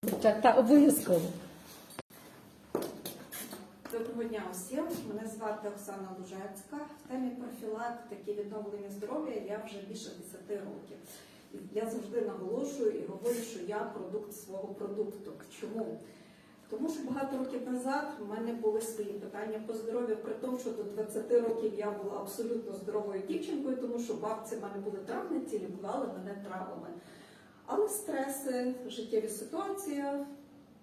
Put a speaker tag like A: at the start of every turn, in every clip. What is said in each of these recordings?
A: Так, так, обов'язково.
B: Доброго дня усім. Мене звати Оксана Лужецька. В темі профілактики відновлення здоров'я я вже більше 10 років. Я завжди наголошую і говорю, що я продукт свого продукту. Чому? Тому що багато років назад в мене були свої питання по здоров'ю, при тому, що до 20 років я була абсолютно здоровою дівчинкою, тому що бабці в мене були травниці, лікували мене травами. Але стреси, життєві ситуації,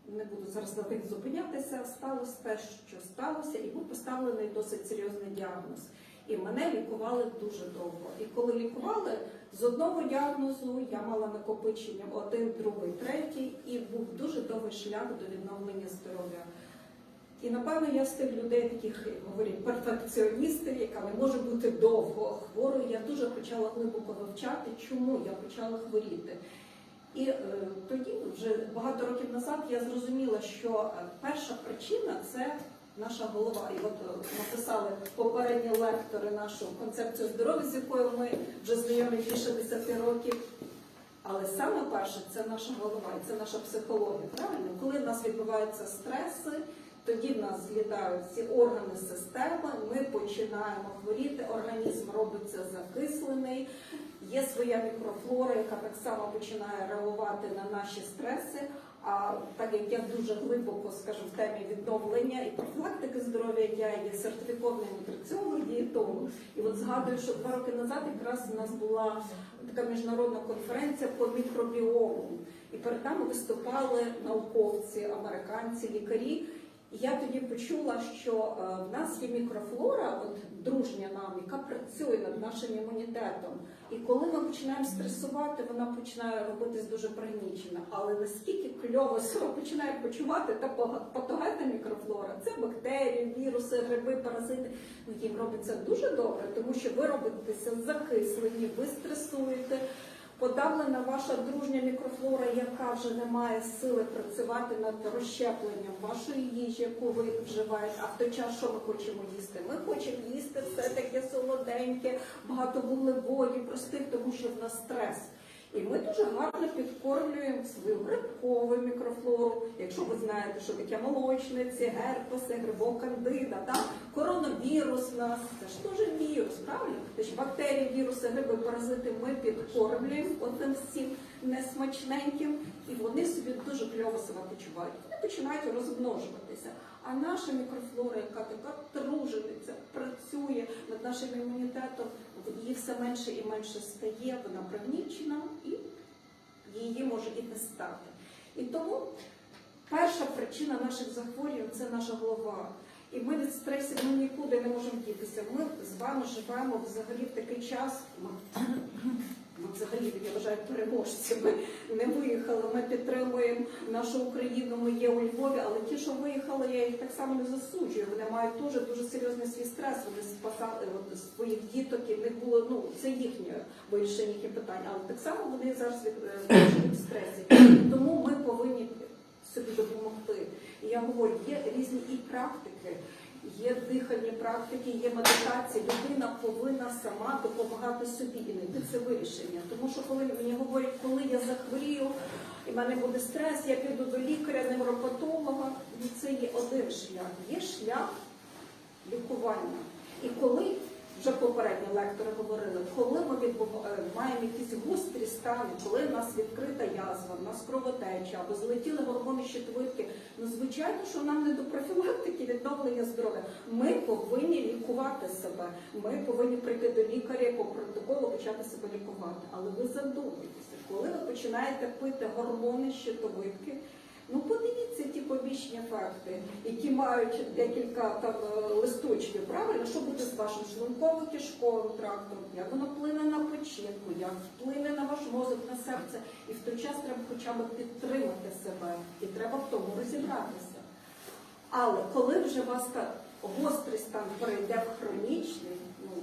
B: не буду зараз на них зупинятися, сталося те, що сталося, і був поставлений досить серйозний діагноз. І мене лікували дуже довго. І коли лікували, з одного діагнозу я мала накопичення один, другий, третій, і був дуже довгий шлях до відновлення здоров'я. І напевно я з тих людей, таких говорять, перфекціоністів, яка не може бути довго хворою. Я дуже почала глибоко вивчати, чому я почала хворіти. І е, тоді, вже багато років назад, я зрозуміла, що е, перша причина це наша голова. І от е, написали попередні лектори нашу концепцію здоров'я, з якою ми вже знайомі більше 10 років. Але саме перше це наша голова, і це наша психологія. Правильно, коли в нас відбуваються стреси, тоді в нас злітають всі органи системи, ми починаємо хворіти, організм робиться закислений. Є своя мікрофлора, яка так само починає реагувати на наші стреси. А так як я дуже глибоко скажу в темі відновлення і профілактики здоров'я, я є сертифікований нутриціолог, дієтолог. І от згадую, що два роки назад якраз у нас була така міжнародна конференція по мікробіому. І перед нами виступали науковці, американці, лікарі. Я тоді почула, що е, в нас є мікрофлора, от дружня нам, яка працює над нашим імунітетом. І коли ми починаємо стресувати, вона починає робитись дуже пригнічена. Але наскільки кльово себе починає почувати та патогенна мікрофлора, це бактерії, віруси, гриби, паразити. Ну, їм робиться дуже добре, тому що ви робитеся закислені, ви стресуєте. Подавлена ваша дружня мікрофлора, яка вже не має сили працювати над розщепленням вашої їжі, яку ви вживаєте. А в той час, що ми хочемо їсти? Ми хочемо їсти все таке солоденьке, багато вуглеводів, простих, тому що в нас стрес. І ми дуже гарно підкормлюємо свою грибкову мікрофлору. Якщо ви знаєте, що таке молочниці, герпеси, грибок кандида, так? коронавірус нас, це ж теж вірус, правильно? Тобто бактерії, віруси, гриби, паразити ми підкормлюємо одним всім несмачненьким, і вони собі дуже кльово себе почувають. Вони починають розмножуватися. А наша мікрофлора, яка така тружениця, працює над нашим імунітетом, її все менше і менше стає, вона пригнічена і її може і не стати. І тому перша причина наших захворювань це наша голова. І ми від стресів ми нікуди не можемо дітися. Ми з вами живемо взагалі в такий час. Взагалі я вважаю переможцями. Не виїхали. Ми підтримуємо нашу Україну. Ми є у Львові, але ті, що виїхали, я їх так само не засуджую. Вони мають дуже дуже серйозний свій стрес. Вони спасали от, своїх діток, і в них було ну це їхнє вирішення їхніх питань. Але так само вони зараз від, е, від стресів. Тому ми повинні собі допомогти. І я говорю, є різні і практики, є дихальні практики, є медитації. Людина повинна сама допомагати собі і знайти це вирішення. Тому що коли мені говорять, коли я захворію, і в мене буде стрес, я піду до лікаря, невропатолога, і це є один шлях. Є шлях лікування. І коли вже попередні лектори говорили, коли ми відбув- е, маємо якісь гострі стани, коли в нас відкрита язва, в нас кровотеча або злетіли гормони щитовидки, ну звичайно, що нам не до профілактики відновлення здоров'я. Ми повинні лікувати себе. Ми повинні прийти до лікаря по протоколу почати себе лікувати. Але ви задумайтеся, коли ви починаєте пити гормони щитовидки. Ну, подивіться ті побічні ефекти, які мають декілька там е, листочків. Правильно, що буде з вашим шлунково-кишковим трактом, як воно вплине на печінку, як вплине на ваш мозок, на серце. І в той час треба хоча б підтримати себе, і треба в тому розібратися. Але коли вже вас гострий стан перейде в хронічний, ну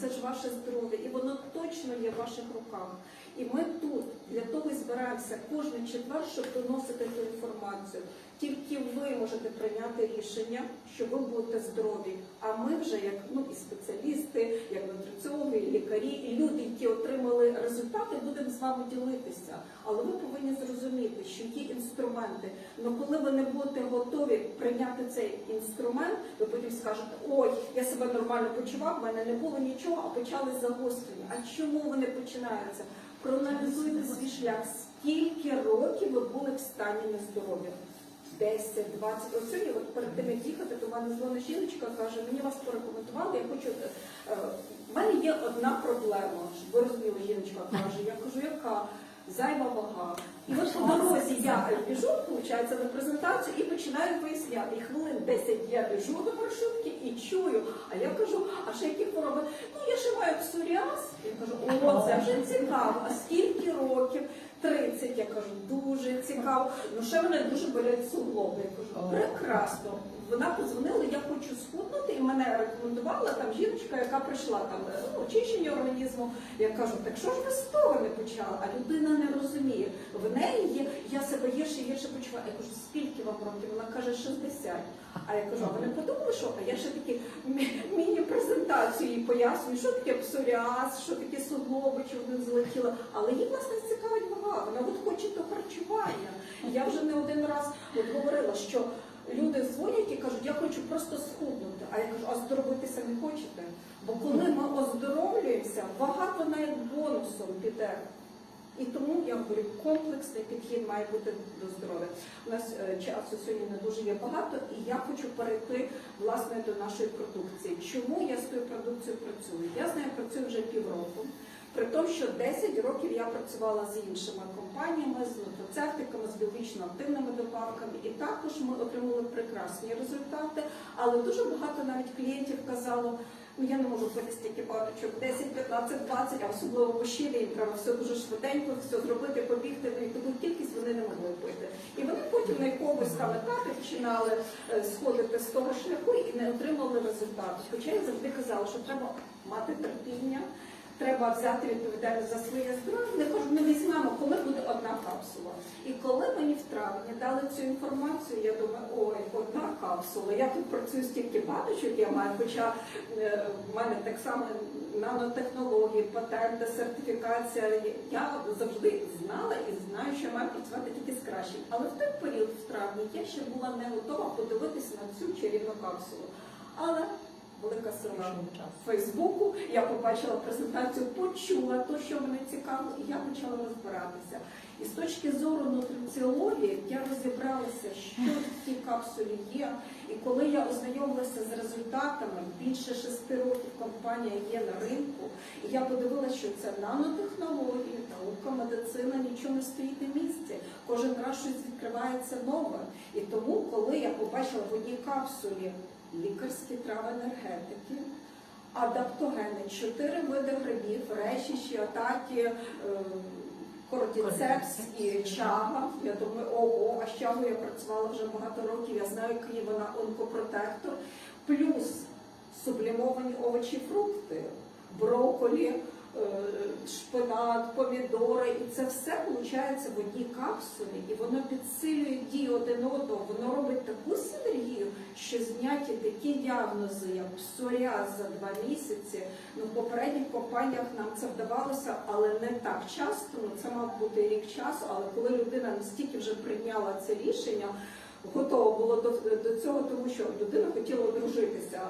B: це ж ваше здоров'я, і воно точно є в ваших руках. І ми тут для того і збираємося кожен четвер, щоб доносити ту інформацію. Тільки ви можете прийняти рішення, що ви будете здорові. А ми вже, як ну і спеціалісти, як нутриціологи, і лікарі, і люди, які отримали результати, будемо з вами ділитися. Але ви повинні зрозуміти, що є інструменти. Але коли ви не будете готові прийняти цей інструмент, ви потім скажете, ой, я себе нормально почував, в мене не було нічого, а почали загострення. А чому вони починаються? Проаналізуйте свій шлях. Скільки років ви були в стані нездоров'я? 10, 20. От от перед тим як їхати, до мене дзвонить жіночка, каже, мені вас порекомендували, я хочу. е, В мене є одна проблема, щоб ви розуміли, жіночка каже, я кажу, яка? Зайва вага. І от по дорозі я біжу, виходить, на презентацію і починаю виясняти. І хвилин 10 я біжу до маршрутки і чую. А я кажу, а ще які хвороби? Ну я ще маю псоріаз. Я кажу, о, це вже цікаво. А скільки років? 30. Я кажу, дуже цікаво. Ну ще мене дуже болять суглоби. Я кажу, прекрасно. Вона подзвонила, я хочу схуднути, і мене рекомендувала там жіночка, яка прийшла там ну, очищення організму. Я кажу, так що ж ви з того не почали? А людина не В неї я себе гірше гірше почуваю. Я кажу, скільки вам років? Вона каже, 60. А я кажу, а ви не подумали, що? А я ще такі міні-презентацію їй пояснюю, що таке псоріаз, що таке суглоби, чи вони злетіли. Але їй власне цікавить вага. Вона от хоче до харчування. Я вже не один раз от говорила, що люди дзвонять і кажуть, я хочу просто схуднути. А я кажу, а здоровитися не хочете? Бо коли ми оздоровлюємося, вага вона як бонусом піде. І тому я говорю, комплексний підхід має бути до здоров'я. У нас е, часу сьогодні не дуже є багато, і я хочу перейти власне до нашої продукції. Чому я з тою продукцією працюю? Я з нею працюю вже півроку. При тому, що 10 років я працювала з іншими компаніями, з нутрицептиками, з біологічно активними добавками, і також ми отримали прекрасні результати. Але дуже багато навіть клієнтів казало, ну я не можу пити стільки баночок, 10, 15, 20, а особливо мужчини, їм треба все дуже швиденько, все зробити, побігти, ну і таку кількість вони не могли пити. І вони потім на якомусь там етапі починали е, сходити з того шляху і не отримали результату. Хоча я завжди казала, що треба мати терпіння. Треба взяти відповідальність за своє здоров'я. Не візьмемо, коли буде одна капсула. І коли мені в травні дали цю інформацію, я думаю, ой, одна капсула. Я тут працюю стільки баночок, я маю, хоча е, в мене так само нанотехнології, патенти, сертифікація. Я завжди знала і знаю, що маю працювати тільки з кращим. Але в той період, в травні, я ще була не готова подивитися на цю чарівну капсулу. Але велика сила Фейсбуку, я побачила презентацію, почула те, що мене цікаво, і я почала розбиратися. І з точки зору нутриціології я розібралася, що в цій капсулі є. І коли я ознайомилася з результатами, більше шести років компанія є на ринку, і я подивилася, що це нанотехнології, наука, медицина, нічого не стоїть на місці. Кожен раз щось відкривається нове. І тому, коли я побачила в одній капсулі лікарські трави енергетики, адаптогени, чотири види грибів, реші, атаки, кордіцепс і чага. Я думаю, ого, а з чагою я працювала вже багато років, я знаю, який вона онкопротектор, плюс сублімовані овочі, фрукти, брокколі, е, шпинат, помідори, і це все виходить в одній капсулі, і воно підсилює дію один одного, воно робить таку синергію, що зняті такі діагнози, як псоріаз за два місяці. Ну, в попередніх компаніях нам це вдавалося, але не так часто. Ну, це мав бути рік часу, але коли людина настільки вже прийняла це рішення, готова було до, до цього, тому що людина хотіла одружитися.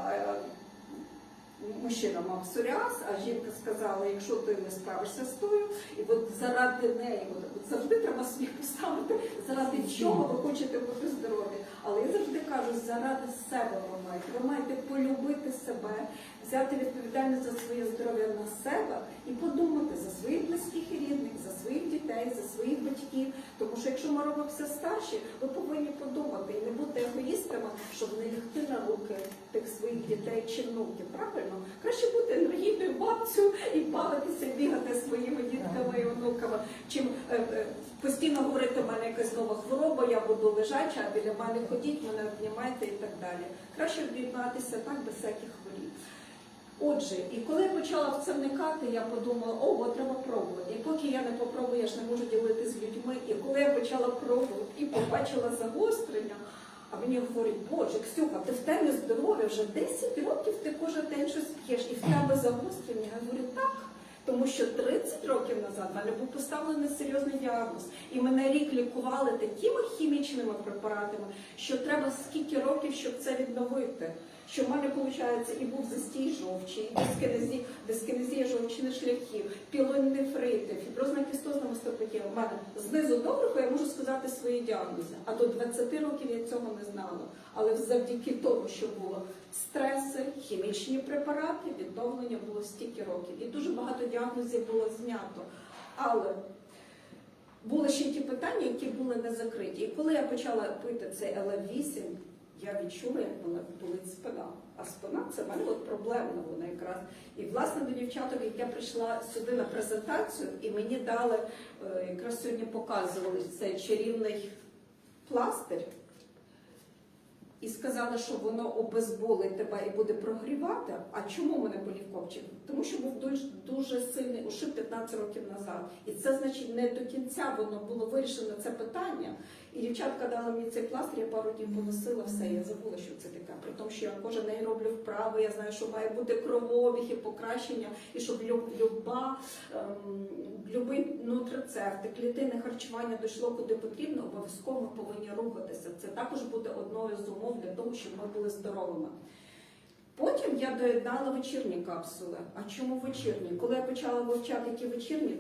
B: Мужчина мав псоріаз, а жінка сказала, якщо ти не справишся з тою, і от заради неї, от, от завжди треба собі поставити, заради чого ви хочете бути здорові. Але я завжди кажу, заради себе ви маєте. Ви маєте полюбити себе, взяти відповідальність за своє здоров'я на себе і подумати за своїх близьких і рідних, за своїх дітей, за своїх батьків. Тому що якщо ми робимося старші, ви повинні подумати і не бути егоїстами, щоб не лягти на руки тих своїх дітей чи внуків. Правильно? Краще бути енергійною бабцю і бавитися, бігати своїми дітками і онуками, чим е, е, постійно говорити, у мене якась нова хвороба, я буду лежача, а біля мене ходіть, мене обнімайте і так далі. Краще об'єднатися так без всяких. Отже, і коли я почала в це вникати, я подумала, ого, треба пробувати. І поки я не попробую, я ж не можу ділитися з людьми. І коли я почала пробувати і побачила загострення, а мені говорять, боже, Ксюха, ти в темі здоров'я вже 10 років ти кожен день щось п'єш, і в тебе загострення. Я говорю, так, Тому що 30 років назад мене був поставлений серйозний діагноз, і мене рік лікували такими хімічними препаратами, що треба скільки років, щоб це відновити. Що в мене виходить і був застій жовчі, і дискінезія, дискінезія жовчних шляхів, пілонефрити, фіброзна кістозна мастопатія. У мене знизу доброго я можу сказати свої діагнози. А до 20 років я цього не знала. Але завдяки тому, що було стреси, хімічні препарати, відновлення було стільки років. І дуже багато діагнозів було знято. Але були ще ті питання, які були не закриті. І коли я почала пити цей ЛФ8, я відчула, як вона болить спина. А спина це в мене от проблемна вона якраз. І власне до дівчаток, як я прийшла сюди на презентацію, і мені дали, е, якраз сьогодні показували цей чарівний пластир. І сказали, що воно обезболить тебе і буде прогрівати. А чому мене болів копчик? Тому що був дуже, дуже сильний ушиб 15 років назад. І це значить не до кінця воно було вирішено це питання. І дівчатка дала мені цей пластир, я пару днів поносила все. Я забула, що це таке. При тому, що я кожен день роблю вправи, я знаю, що має бути кровообіг і покращення, і щоб люб- люба, ем, любий нутрицепт, і клітинне харчування дійшло куди потрібно, обов'язково повинні рухатися. Це також буде одною з умов для того, щоб ми були здоровими. Потім я доєднала вечірні капсули. А чому вечірні? Коли я почала вивчати ті вечірні,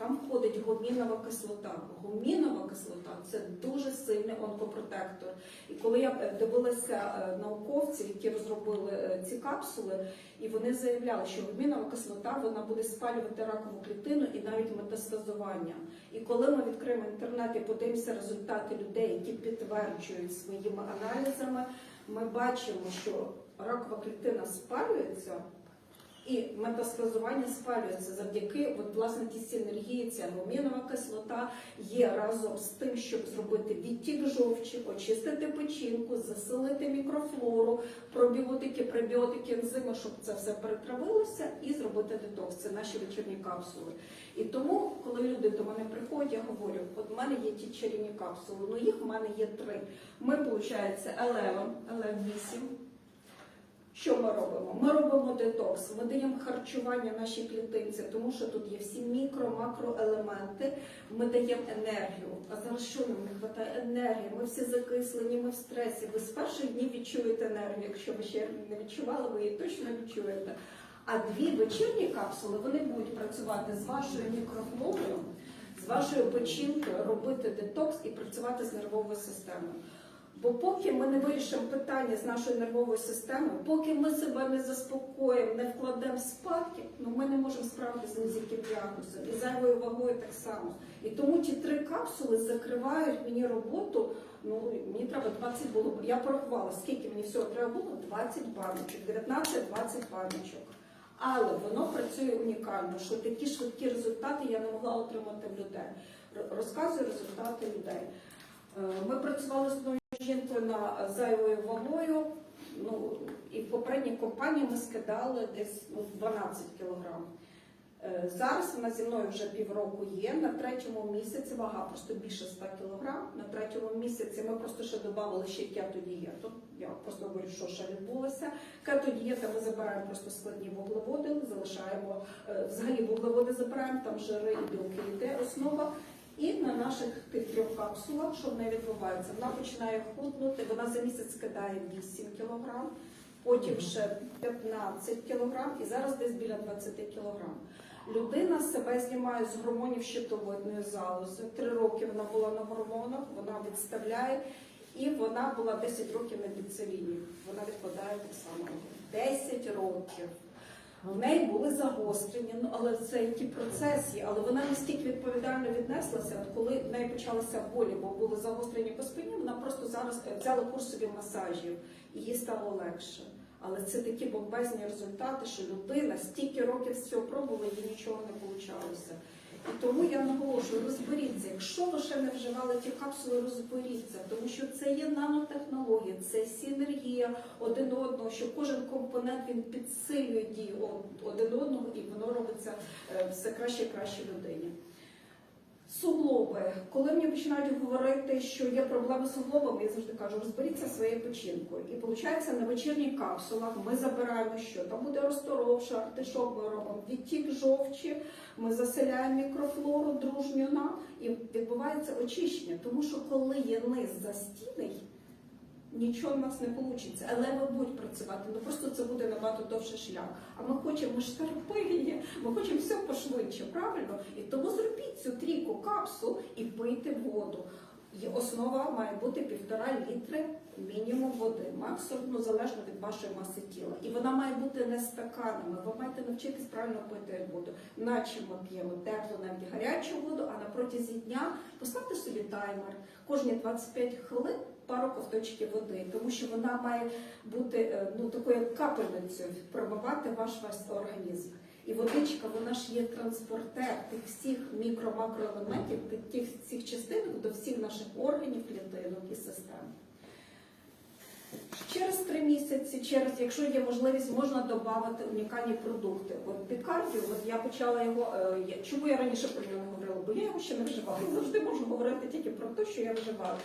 B: там входить гомінова кислота. Гомінова кислота це дуже сильний онкопротектор. І коли я е, дивилася е, науковців, які розробили е, ці капсули, і вони заявляли, що гомінова кислота вона буде спалювати ракову клітину і навіть метастазування. І коли ми відкриємо інтернет і подивимося результати людей, які підтверджують своїми аналізами, ми бачимо, що ракова клітина спалюється. І метастазування спалюється завдяки от, власне тій синергії. Ця гомінова кислота є разом з тим, щоб зробити відтік жовчі, очистити печінку, засилити мікрофлору, пробіотики, пребіотики, ензими, щоб це все перетравилося, і зробити детокс. Це наші вечірні капсули. І тому, коли люди до мене приходять, я говорю: от в мене є ті чарівні капсули, ну їх в мене є три. Ми, виходить, L11, L8. Що ми робимо? Ми робимо детокс, ми даємо харчування нашій клітинці, тому що тут є всі мікро, макроелементи. Ми даємо енергію. А зараз що нам не вистачає енергії? Ми всі закислені, ми в стресі. Ви з перших днів відчуєте енергію. Якщо ви ще не відчували, ви її точно відчуєте. А дві вечірні капсули вони будуть працювати з вашою мікрофлорою, з вашою печінкою, робити детокс і працювати з нервовою системою. Бо поки ми не вирішимо питання з нашою нервовою системою, поки ми себе не заспокоїмо, не вкладемо спадки, ну ми не можемо справитися з низьким діагнозом і зайвою вагою так само. І тому ті три капсули закривають мені роботу. Ну мені треба 20 було. Я порахувала, скільки мені всього треба було 20 баночок, 19-20 баночок. Але воно працює унікально, що такі швидкі результати я не могла отримати в людей. Розказую результати людей. Е, Ми працювали з одною на зайвою вагою. Ну і в попередній компанії ми скидали десь ну, 12 кілограм. Е, Зараз вона зі мною вже півроку є. На третьому місяці вага просто більше 100 кілограм. На третьому місяці ми просто ще додали ще кетодієту. Я просто говорю, що ще відбулося. Кетодієта ми забираємо просто складні вуглеводи, залишаємо е, взагалі вуглеводи забираємо, там жири і білки йде основа. І на наших тих трьох капсулах, що в неї відбувається, вона починає худнути, вона за місяць скидає 8 кілограм, потім ще 15 кілограм і зараз десь біля 20 кілограм. Людина себе знімає з гормонів щитовидної залози. Три роки вона була на гормонах, вона відставляє, і вона була 10 років на біцеліні. Вона відкладає так само 10 років. В неї були загострення, ну але це які процесі, але вона настільки відповідально віднеслася, от коли в неї почалися болі, бо були загострення по спині, вона просто зараз взяла курсові масажів і їй стало легше. Але це такі бомбезні результати, що людина стільки років все пробувала, їй нічого не получалося. І тому я наголошую, розберіться, якщо ви ще не вживали ті капсули, розберіться, тому що це є нанотехнологія, це синергія один одного, що кожен компонент він підсилює дію один одного, і воно робиться е, все краще і краще людині. Суглоби. Коли мені починають говорити, що є проблеми з суглобами, я завжди кажу, розберіться своєю печінкою. І виходить, на вечірніх капсулах ми забираємо що? Там буде розторовша, артишок ми робимо, відтік жовчі, ми заселяємо мікрофлору дружню на і відбувається очищення. Тому що коли є низ застійний, Нічого в нас не вийде, але ми будуть працювати. Ну просто це буде набагато довший шлях. А ми хочемо ж терпіння, ми хочемо все пошвидше, правильно? І тому зробіть цю трійку капсул і пийте воду. І основа має бути півтора літри мінімум води, максимум ну, залежно від вашої маси тіла. І вона має бути не стаканами. Ви маєте навчитись правильно пити воду. Наче ми п'ємо теплу, навіть гарячу воду, а на протязі дня поставте собі таймер. Кожні 25 хвилин пару ковточків води, тому що вона має бути е, ну такою капельницею, промивати ваш весь організм. І водичка, вона ж є транспортер тих всіх мікро-макроелементів, тих- всіх частинок до всіх наших органів, клітинок і систем. Через три місяці, через, якщо є можливість, можна додати унікальні продукти. От Пікардіо, от я почала його. е, Чому я раніше про нього не говорила? Бо я його ще не вживала. Завжди можу говорити тільки про те, що я вживала.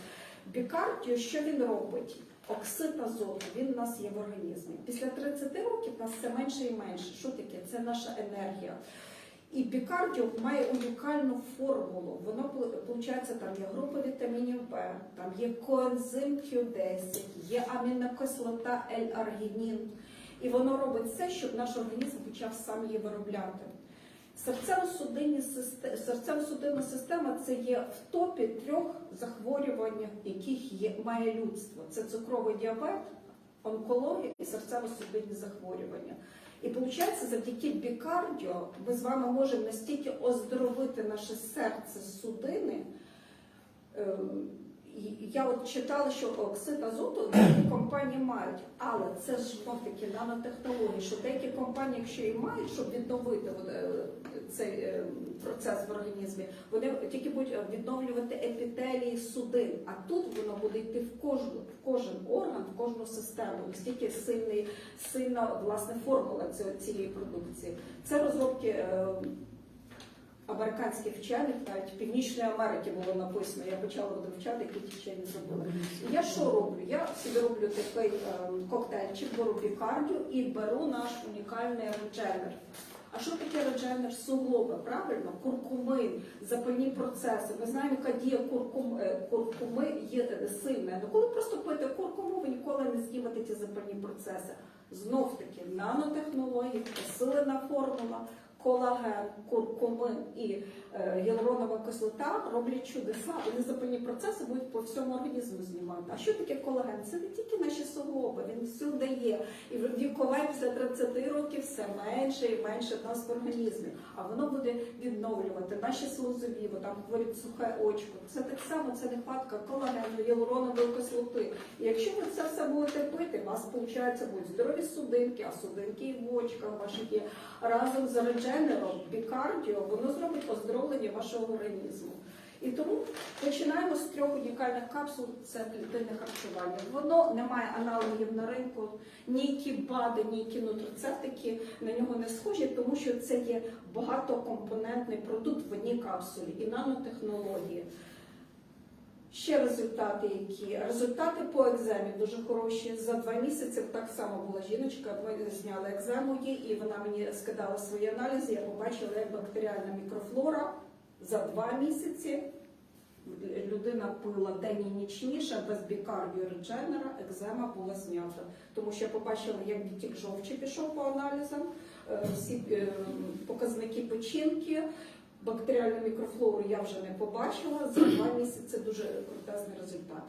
B: Бікардіо, що він робить? Оксид азоту, він у нас є в організмі. Після 30 років у нас все менше і менше. Що таке? Це наша енергія. І бікардіо має унікальну формулу. Воно виходить, там є група вітамінів Б, там є коензим Q10, є амінокислота L-аргінін. І воно робить все, щоб наш організм почав сам її виробляти. Серцево-судинна система це є в топі трьох захворювань, яких є, має людство. Це цукровий діабет, онкологія і серцево-судинні захворювання. І виходить, завдяки бікардіо ми з вами можемо настільки оздоровити наше серце судини. Я от читала, що оксид азоту деякі компанії мають, але це ж знов таки нанотехнології, що деякі компанії, якщо і мають, щоб відновити е, цей е, процес в організмі, вони тільки будуть е, відновлювати епітелії судин. А тут воно буде йти в кожну, в кожен орган, в кожну систему. Настільки сильний, сильна власне формула цієї продукції. Це розробки. Американських вчених, навіть Північної Америки було написано. Я почала вивчати, які ті вчені. Я що роблю? Я собі роблю такий е, коктейльчик, беру бікардію і беру наш унікальний редженер. А що таке редженер суглоби? Правильно? Куркумин, запальні процеси. Ми знаємо, яка дія куркум, е, куркуми є сильна. Ну коли просто пити куркуму, ви ніколи не знімете ті запальні процеси. Знов таки нанотехнології, посилена формула колаген, куркумин і е, гіалуронова кислота роблять чудеса. Вони запальні процеси будуть по всьому організму знімати. А що таке колаген? Це не тільки наші суглоби, він всюди є. І вікове після 30 років все менше і менше в нас в організмі. А воно буде відновлювати наші слузові, бо там говорять сухе очко. Це так само це нехватка колагену, гіалуронової кислоти. І якщо ви це все будете пити, у вас виходить будуть здорові судинки, а судинки і в очках ваших є разом з редженером, бікардіо, воно зробить оздоровлення вашого організму. І тому починаємо з трьох унікальних капсул це клітинне харчування. Воно не має аналогів на ринку, ніякі БАДи, ніякі нутрицептики на нього не схожі, тому що це є багатокомпонентний продукт в одній капсулі і нанотехнології. Ще результати, які результати по екземі дуже хороші. За два місяці так само була жіночка. Ми зняли екзему їй, і вона мені скидала свої аналізи. Я побачила, як бактеріальна мікрофлора за два місяці. Людина пила день і нічніше, без бікардіо редженера, екзема була знята. Тому що я побачила, як відтік жовчі пішов по аналізам, е, всі е, показники печінки, бактеріальну мікрофлору я вже не побачила. За два місяці дуже крутезний результат.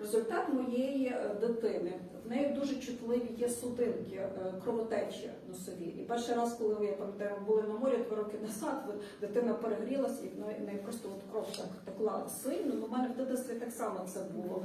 B: Результат моєї е, дитини. В неї дуже чутливі є судинки, е, кровотечі носові. І перший раз, коли я пам'ятаю, були на морі два роки назад, дитина перегрілася і в неї просто от кров так текла сильно. Ну, в мене в дитинстві так само це було.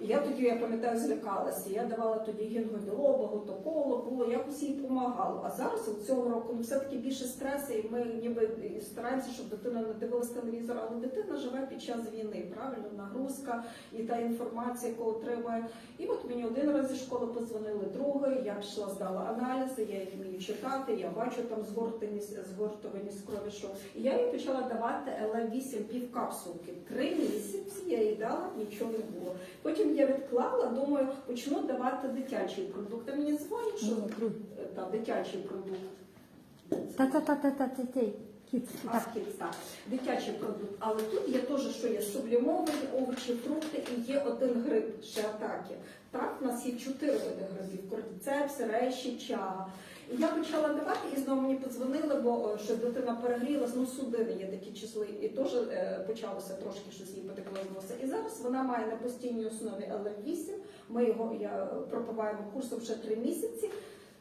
B: І я тоді, я пам'ятаю, злякалася. Я давала тоді гінгобілоба, готоколо, було їй допомагало. А зараз от цього року ну, все-таки більше стресу, і ми ніби стараємося, щоб дитина не дивилась телевізор, але дитина живе під час війни, правильно, нагрузка і та інформація, яку отримує. І от мені один раз зі школи позвонили, другий, я пішла, здала аналізи, я їх вмію читати, я бачу там згортаність, згортованість крові, що і я їй почала давати ЛМ8 пів капсулки. Три місяці я їй дала, нічого не було. Потім я відклала, думаю, почну давати дитячий продукт. А мені дзвонять, що е, там дитячий продукт.
A: Та-та-та-та-та-та. Кіт,
B: А
A: так.
B: скільки так, дитячий продукт. Але тут є теж, що є сублімовані овочі, фрукти і є один гриб ще атаки. Так, у нас є чотири види грибів: кортицепс, реші, чага. І я почала давати, і знову мені подзвонили, бо о, що дитина перегрілась, ну судини є такі числи, і теж е, почалося трошки щось їй потекло з носа. І зараз вона має на постійній основі ЛР8. Ми його я пропиваємо курсом ще три місяці.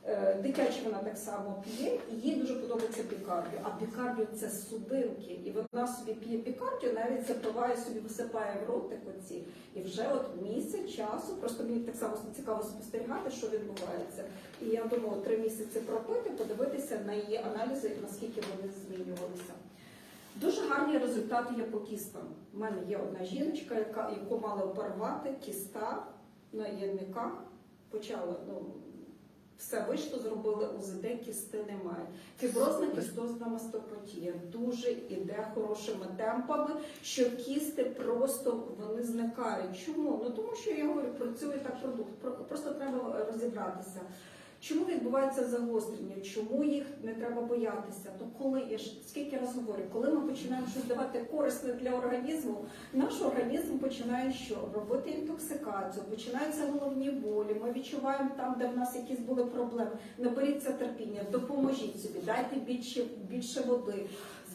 B: Е, Дитячі вона так само п'є, і їй дуже подобається пікардіо. А пікардіо це судинки, і вона собі п'є пікардіо, навіть запиває собі, висипає в ротик оці. І вже от місяць часу, просто мені так само цікаво спостерігати, що відбувається. І я думаю, три місяці пропити, подивитися на її аналізи, наскільки вони змінювалися. Дуже гарні результати є по кістам. У мене є одна жіночка, яка яку мали оперувати, кіста на єдниках. Почала ну, все вийшло, зробили УЗД, кісти немає. Фіброзна кістозна мастопатія дуже іде хорошими темпами, що кісти просто вони зникають. Чому? Ну тому що я говорю, працює так продукт. Про- Просто треба розібратися. Чому відбувається загострення? Чому їх не треба боятися? То коли я ж скільки раз говорю, коли ми починаємо щось давати корисне для організму, наш організм починає що робити інтоксикацію, починаються головні болі. Ми відчуваємо там, де в нас якісь були проблеми. Наберіться терпіння, допоможіть собі, дайте більше більше води.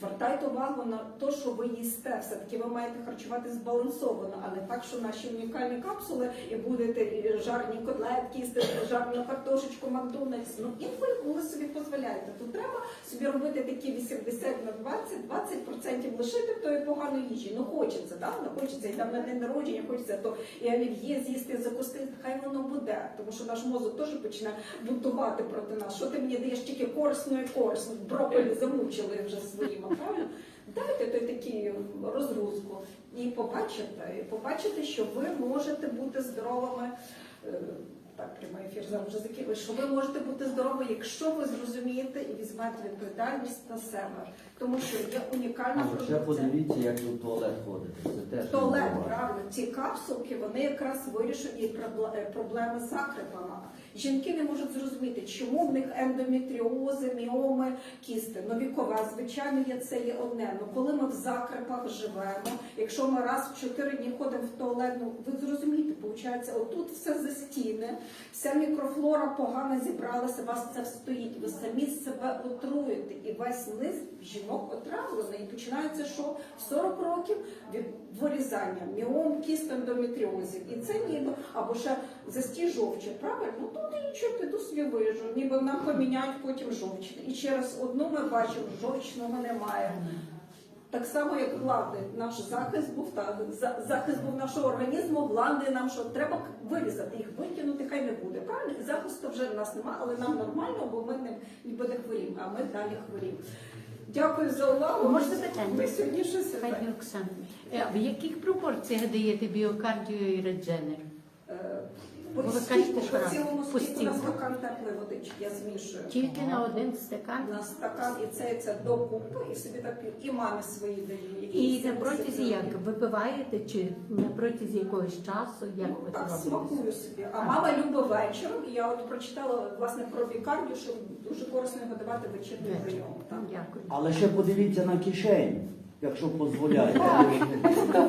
B: Звертайте увагу на те, що ви їсте. Все таки ви маєте харчувати збалансовано, а не так, що наші унікальні капсули і будете жарні котлетки, їсти жарну картошечку, Макдональдс. Ну інколи коли собі дозволяєте, то треба собі робити такі 80 на 20, 20% лишити тої поганої їжі. Ну хочеться, да? ну хочеться і там на день народження, хочеться то і олів'є з'їсти, закусити. Хай воно буде, тому що наш мозок теж починає бунтувати проти нас. Що ти мені даєш тільки корисно і корисно? Брокколі замучили вже своїми, правильно? Дайте той такий розгрузку і побачите, і побачите, що ви можете бути здоровими. Так, прямий ефір зараз вже закінчили, що ви можете бути здорові, якщо ви зрозумієте і візьмете відповідальність на себе, тому що є унікальна
C: Але ще
B: продукція.
C: подивіться, як ви в туалет ходите. Це теж
B: Туалет,
C: не буває.
B: правильно, ці капсулки вони якраз вирішують і пробле- е, проблеми з закрепами. Жінки не можуть зрозуміти, чому в них ендометріози, міоми, кісти. Ну вікове, звичайно, є це є одне. Ну коли ми в закрепах живемо, якщо ми раз в чотири дні ходимо в туалет, ну ви зрозумієте, виходить, отут все застійне, вся мікрофлора погано зібралася, у вас це стоїть. Ви самі себе отруєте, і весь низ жінок отравлений. І починається що в 40 років від вирізання міом, кіст ендометріозів. І це ніби або ще застій жовчі. Правильно? Ну то ти нічого, піду собі вижу. Ніби нам поміняють потім жовч. І через одну ми бачимо, жовчного немає. Так само, як гланди, наш захист був за- захист був нашого організму, гланди нам що треба вирізати, їх викинути, хай не буде. Правильно? І захисту вже в нас немає, але нам нормально, бо ми не ніби не хворіємо, а ми далі хворіємо. Дякую за увагу.
A: Можна питання?
B: Ми сьогодні щось
A: Пані Оксано, е, в яких пропорціях даєте біокардіо і редженер? Бо
B: По
A: ви кажете, що раз.
B: стільки на стакан теплої водички я змішую.
A: Тільки на один стакан?
B: На стакан і це, і це до купи, і собі так п'ю. І мамі свої даю. які
A: І на протязі як? Випиваєте чи на протязі якогось часу? Як
B: Ну,
A: ви
B: так,
A: робите?
B: смакую собі. А мама любить вечором. І я от прочитала власне про бікардію, що дуже корисно його давати вечірній прийом. Так.
A: Дякую.
C: Але ще подивіться на кишень, якщо дозволяєте.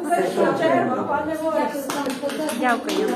B: Це що треба, пане Олег.
A: Дякую.